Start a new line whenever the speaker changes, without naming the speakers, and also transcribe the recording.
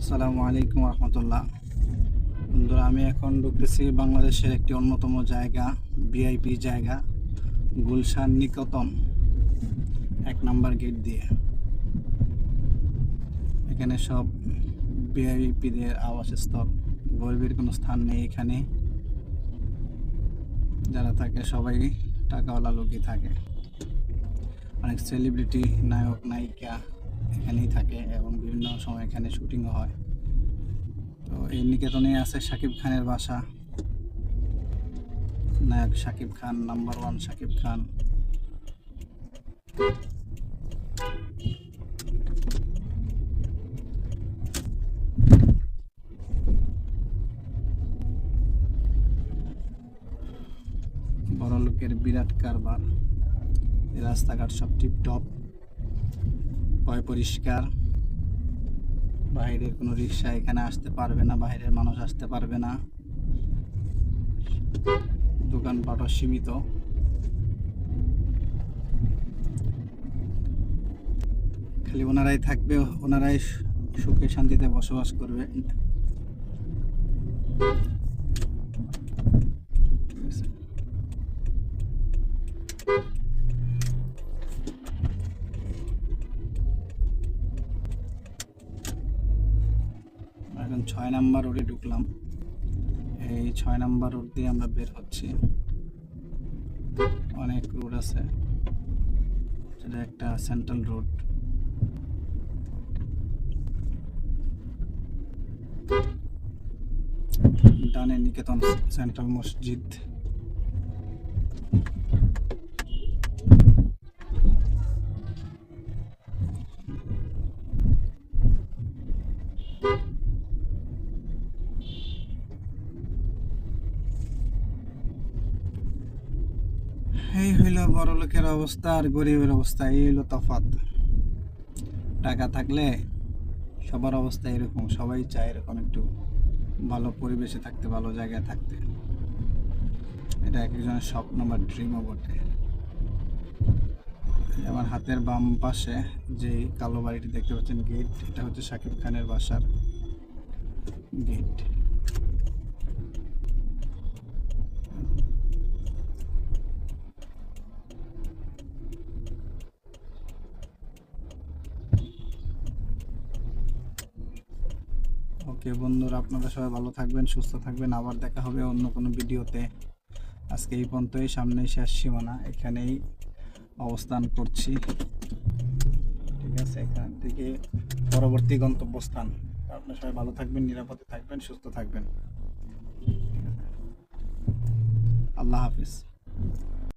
আসসালামু আলাইকুম রহমতুল্লাহ। বন্ধুরা, আমি এখন ঢুকতেছি বাংলাদেশের একটি অন্যতম জায়গা, ভিআইপি জায়গা, গুলশান নিকতন এক নাম্বার গেট দিয়ে। এখানে সব ভিআইপিদের আবাসস্থল, গরিবের কোনো স্থান নেই এখানে। যারা থাকে সবাই টাকাওয়ালা লোকই থাকে। অনেক সেলিব্রিটি নায়ক, নায়িকা এখানেই থাকে এবং বিভিন্ন সময় এখানে শুটিংও হয়। তো এই নিকেতনে আছে শাকিব খানের বাসা। নায়ক শাকিব খান, নাম্বার ওয়ান শাকিব খান। বড় লোকের বিরাট কারবার। রাস্তাঘাট সব টিপটপ। পয় পরিষ্কার। বাইরের কোনো রিক্সা এখানে আসতে পারবে না বাইরের মানুষ আসতে পারবে না। দোকানপাটও সীমিত। খালি ওনারাই থাকবে, ওনারাই সুখে শান্তিতে বসবাস করবে ঠিক আছে এখন ছয় নাম্বার রোডে ঢুকলাম। এই ছয় নাম্বার রোড দিয়ে আমরা বের হচ্ছি। অনেক রোড আছে। সেটা একটা সেন্ট্রাল রোড। ডানে নিকেতন সেন্ট্রাল মসজিদ। এই হইল বড় লোকের অবস্থা আর গরিবের অবস্থা, এই হইল তফাৎ। টাকা থাকলে সবার অবস্থা এরকম, সবাই চায় এরকম একটু ভালো পরিবেশে থাকতে, ভালো জায়গায় থাকতে। এটা এক একজনের স্বপ্ন বা ড্রিমও বটে। আমার হাতের বাম পাশে যে কালো বাড়িটি দেখতে পাচ্ছেন গেট এটা হচ্ছে শাকিব খানের বাসার গেট ওকে বন্ধুরা, আপনারা সবাই ভালো থাকবেন, সুস্থ থাকবেন। আবার দেখা হবে অন্য কোনো ভিডিওতে। আজকে এই পর্যন্তই, সামনেই শেষ সীমানা। এখানেই অবস্থান করছি। ঠিক আছে, এখান থেকে পরবর্তী গন্তব্যস্থান। আপনারা সবাই ভালো থাকবেন, নিরাপদে থাকবেন, সুস্থ থাকবেন। আল্লাহ হাফিজ।